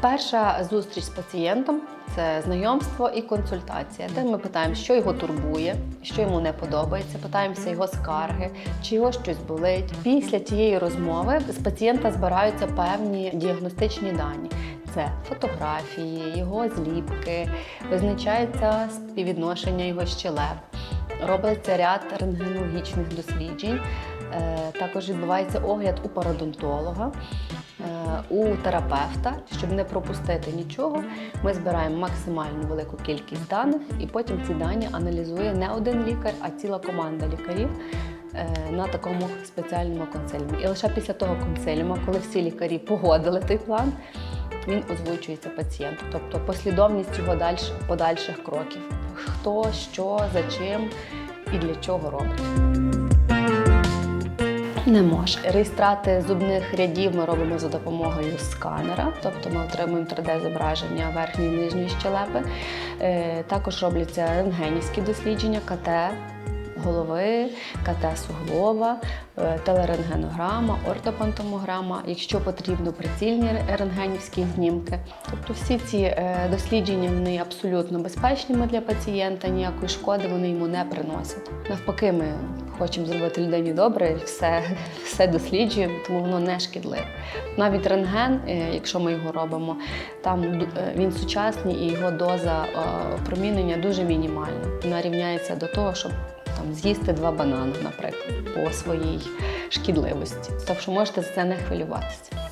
Перша зустріч з пацієнтом це знайомство і консультація, де ми питаємо, що його турбує, що йому не подобається, питаємося його скарги, чи його щось болить. Після тієї розмови з пацієнта збираються певні діагностичні дані. Це фотографії, його зліпки, визначається співвідношення його щелеп, робиться ряд рентгенологічних досліджень. Е, Також відбувається огляд у пародонтолога, у терапевта, щоб не пропустити нічого. Ми збираємо максимально велику кількість даних, і потім ці дані аналізує не один лікар, а ціла команда лікарів е, на такому спеціальному консиліумі. І лише після того консиліуму, коли всі лікарі погодили той план, він озвучується пацієнту, тобто послідовність його дальш- подальших кроків. Хто, що, за чим і для чого робить. Не може. Реєстрати зубних рядів ми робимо за допомогою сканера, тобто ми отримуємо 3D-зображення верхньої і нижньої щелепи. Е, Також робляться рентгенівські дослідження, КТ голови, КТ суглоба, е, телерентгенограма, ортопантомограма, якщо потрібно прицільні рентгенівські знімки. Тобто всі ці е, дослідження вони абсолютно безпечні для пацієнта, ніякої шкоди вони йому не приносять. Навпаки, ми хочемо зробити людині добре, все, все досліджуємо, тому воно не шкідливе. Навіть рентген, е, якщо ми його робимо, там він сучасний і його доза опромінення дуже мінімальна. Вона рівняється до того, щоб там з'їсти два банани, наприклад, по своїй шкідливості. Так що можете за це не хвилюватися.